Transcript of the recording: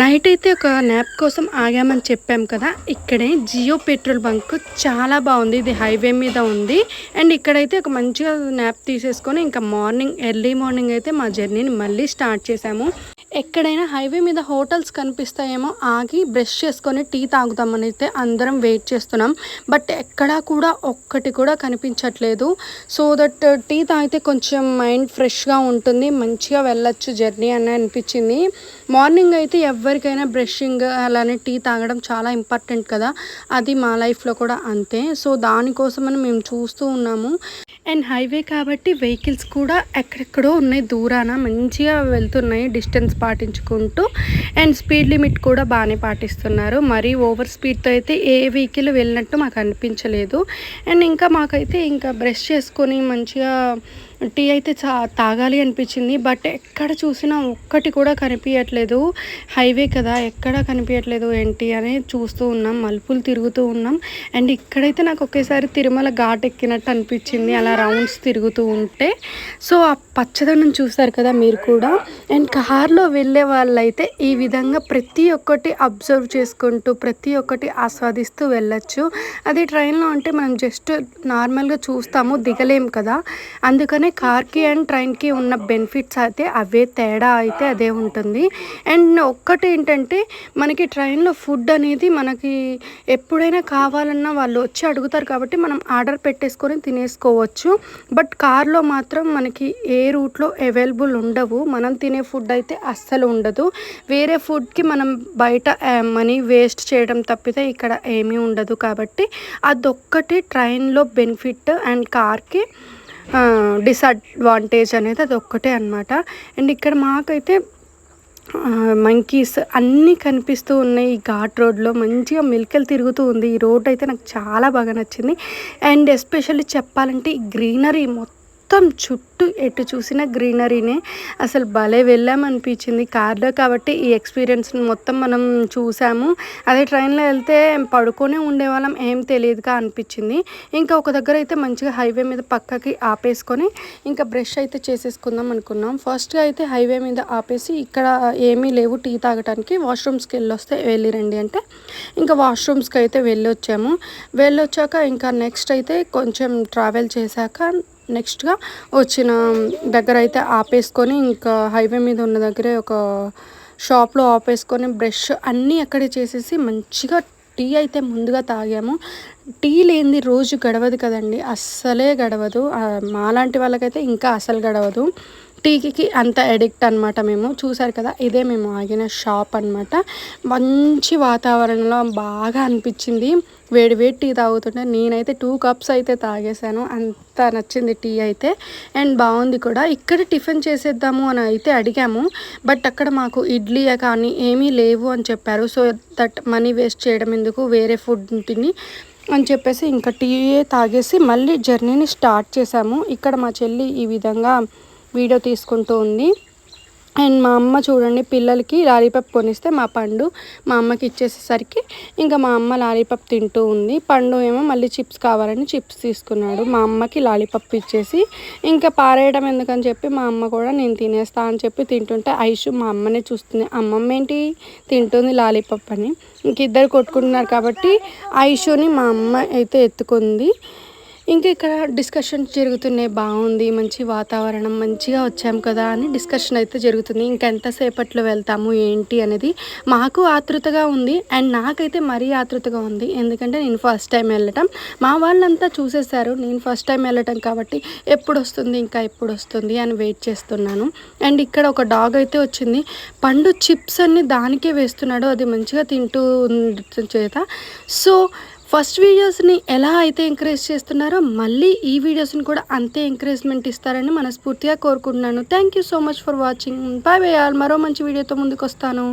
Night అయితే ఒక nap కోసం ఆగామని చెప్పాం కదా ఇక్కడే జియో పెట్రోల్ బంక్ చాలా బాగుంది. ఇది హైవే మీద ఉంది. అండ్ ఇక్కడైతే ఒక మంచిగా న్యాప్ తీసేసుకొని ఇంకా మార్నింగ్ ఎర్లీ మార్నింగ్ అయితే మా జర్నీని మళ్ళీ స్టార్ట్ చేసాము. ఎక్కడైనా హైవే మీద హోటల్స్ కనిపిస్తాయేమో ఆగి బ్రష్ చేసుకొని టీ తాగుదామని అయితే అందరం వెయిట్ చేస్తున్నాం. బట్ ఎక్కడా కూడా ఒక్కటి కూడా కనిపించట్లేదు. సో దట్ టీ తాగితే కొంచెం మైండ్ ఫ్రెష్గా ఉంటుంది మంచిగా వెళ్ళొచ్చు జర్నీ అని అనిపించింది. మార్నింగ్ అయితే ఎవరికైనా బ్రషింగ్ అలానే టీ తాగడం చాలా ఇంపార్టెంట్ కదా. అది మా లైఫ్లో కూడా అంతే. సో దానికోసమని మేము చూస్తూ ఉన్నాము. అండ్ హైవే కాబట్టి వెహికల్స్ కూడా ఎక్కడెక్కడో ఉన్నాయి. దూరాన మంచిగా వెళ్తున్నాయి. డిస్టెన్స్ పాటించుకుంటూ అండ్ స్పీడ్ లిమిట్ కూడా బాగానే పాటిస్తున్నారు. మరీ ఓవర్ స్పీడ్తో అయితే ఏ వెహికల్ వెళ్ళినట్టు మాకు అనిపించలేదు. అండ్ ఇంకా మాకైతే ఇంకా బ్రష్ చేసుకొని మంచిగా టీ అయితే చా తాగాలి అనిపించింది బట్ ఎక్కడ చూసినా ఒక్కటి కూడా కనిపించట్లేదు హైవే కదా ఎక్కడ కనిపించట్లేదు ఏంటి అని చూస్తూ ఉన్నాం మలుపులు తిరుగుతూ ఉన్నాం. అండ్ ఇక్కడైతే నాకు ఒకేసారి తిరుమల ఘాట్ ఎక్కినట్టు అనిపించింది అలా రౌండ్స్ తిరుగుతూ ఉంటే. సో ఆ పచ్చదనం చూస్తారు కదా మీరు కూడా. అండ్ కార్లో వెళ్ళే వాళ్ళైతే ఈ విధంగా ప్రతి ఒక్కటి అబ్జర్వ్ చేసుకుంటూ ప్రతి ఒక్కటి ఆస్వాదిస్తూ వెళ్ళచ్చు. అది ట్రైన్లో అంటే మనం జస్ట్ నార్మల్గా చూస్తాము దిగలేము కదా. అందుకనే కార్కి అండ్ ట్రైన్కి ఉన్న బెనిఫిట్స్ అయితే అవే తేడా అయితే అదే ఉంటుంది. అండ్ ఒక్కటి ఏంటంటే మనకి ట్రైన్లో ఫుడ్ అనేది మనకి ఎప్పుడైనా కావాలన్నా వాళ్ళు వచ్చి అడుగుతారు కాబట్టి మనం ఆర్డర్ పెట్టేసుకొని తినేసుకోవచ్చు. బట్ కార్లో మాత్రం మనకి ఏ రూట్లో అవైలబుల్ ఉండవు. మనం తినే ఫుడ్ అయితే అస్సలు ఉండదు. వేరే ఫుడ్కి మనం బయట మనీ వేస్ట్ చేయడం తప్పితే ఇక్కడ ఏమీ ఉండదు కాబట్టి అదొక్కటి ట్రైన్లో బెనిఫిట్ అండ్ కార్కి. డిసడ్వాంటేజ్ అనేది అది ఒక్కటే అనమాట అండ్ ఇక్కడ మాకైతే మంకీస్ అన్నీ కనిపిస్తూ ఉన్నాయి ఈ ఘాట్ రోడ్లో. మంచిగా మెలికలు తిరుగుతూ ఉంది. ఈ రోడ్ అయితే నాకు చాలా బాగా నచ్చింది. అండ్ ఎస్పెషల్లీ చెప్పాలంటే ఈ గ్రీనరీ మొత్తం మొత్తం చుట్టూ ఎటు చూసిన గ్రీనరీనే అసలు భలే వెళ్ళామనిపించింది. కార్లో కాబట్టి ఈ ఎక్స్పీరియన్స్ని మొత్తం మనం చూసాము. అదే ట్రైన్లో వెళ్తే పడుకొనే ఉండేవాళ్ళం ఏం తెలియదుగా అనిపించింది. ఇంకా ఒక దగ్గర అయితే మంచిగా హైవే మీద పక్కకి ఆపేసుకొని ఇంకా బ్రష్ అయితే చేసేసుకుందాం అనుకున్నాం. ఫస్ట్గా అయితే హైవే మీద ఆపేసి ఇక్కడ ఏమీ లేవు టీ తాగడానికి వాష్రూమ్స్కి వెళ్ళొస్తే వెళ్ళిరండి అంటే ఇంకా వాష్రూమ్స్కి అయితే వెళ్ళొచ్చాము. వెళ్ళొచ్చాక ఇంకా నెక్స్ట్ అయితే కొంచెం ట్రావెల్ చేశాక నెక్స్ట్గా వచ్చిన దగ్గర అయితే ఆపేసుకొని ఇంకా హైవే మీద ఉన్న దగ్గరే ఒక షాప్లో ఆపేసుకొని బ్రష్ అన్నీ అక్కడే చేసేసి మంచిగా టీ అయితే ముందుగా తాగాము. టీ లేనిది రోజు గడవదు కదండి. అస్సలే గడవదు. మాలాంటి వాళ్ళకైతే ఇంకా అసలు గడవదు. టీకి అంత ఎడిక్ట్ అనమాట మేము. చూసారు కదా ఇదే మేము ఆగిన షాప్ అనమాట మంచి వాతావరణంలో బాగా అనిపించింది. వేడి వేడి టీ తాగుతుంటే నేనైతే టూ కప్స్ అయితే తాగేశాను. అంత నచ్చింది టీ అయితే. అండ్ బాగుంది కూడా. ఇక్కడ టిఫిన్ చేసేద్దాము అని అయితే అడిగాము. బట్ అక్కడ మాకు ఇడ్లీ కానీ ఏమీ లేవు అని చెప్పారు. సో దట్ మనీ వేస్ట్ చేయడం ఎందుకు? వేరే ఫుడ్ తిని అని చెప్పేసి ఇంకా టీ తాగేసి మళ్ళీ జర్నీని స్టార్ట్ చేసాము ఇక్కడ మా చెల్లి ఈ విధంగా వీడియో తీసుకుంటూ ఉంది. అండ్ మా అమ్మ చూడండి పిల్లలకి లాలీపాప్ కొనిస్తే మా పండు మా అమ్మకి ఇచ్చేసేసరికి ఇంకా మా అమ్మ లాలీపాప్ తింటూ ఉంది. పండు ఏమో మళ్ళీ చిప్స్ కావాలని చిప్స్ తీసుకున్నాడు. మా అమ్మకి లాలీపాప్ ఇచ్చేసి ఇంకా పారేయడం ఎందుకని చెప్పి మా అమ్మ కూడా నేను తినేస్తా అని చెప్పి తింటుంటే ఐషు మా అమ్మనే చూస్తుంది. అమ్మమ్మ ఏంటి తింటుంది లాలీపాప్ అని. ఇంక ఇద్దరు కొట్టుకుంటున్నారు కాబట్టి ఐషుని మా అమ్మ అయితే ఎత్తుకుంది. ఇంకా ఇక్కడ డిస్కషన్ జరుగుతున్నాయి బాగుంది మంచి వాతావరణం మంచిగా వచ్చాం కదా అని డిస్కషన్ అయితే జరుగుతుంది. ఇంకా ఎంతసేపట్లో వెళ్తాము ఏంటి అనేది మాకు ఆతృతగా ఉంది. అండ్ నాకైతే మరీ ఆతృతగా ఉంది. ఎందుకంటే నేను ఫస్ట్ టైం వెళ్ళటం. మా వాళ్ళంతా చూసేశారు నేను ఫస్ట్ టైం వెళ్ళటం కాబట్టి ఎప్పుడు వస్తుంది ఇంకా ఎప్పుడు వస్తుంది అని వెయిట్ చేస్తున్నాను. అండ్ ఇక్కడ ఒక డాగ్ అయితే వచ్చింది. పండు చిప్స్ అన్ని దానికే వేస్తున్నాడు. అది మంచిగా తింటూ చేత. సో ఫస్ట్ వీడియోస్ని ఎలా అయితే ఎంకరేజ్ చేస్తున్నారో మళ్ళీ ఈ వీడియోస్ని కూడా అంతే ఎంకరేజ్మెంట్ ఇస్తారని మనస్ఫూర్తిగా కోరుకుంటున్నాను. Thank you so much for watching bye bye మరో మంచి వీడియోతో ముందుకు వస్తాను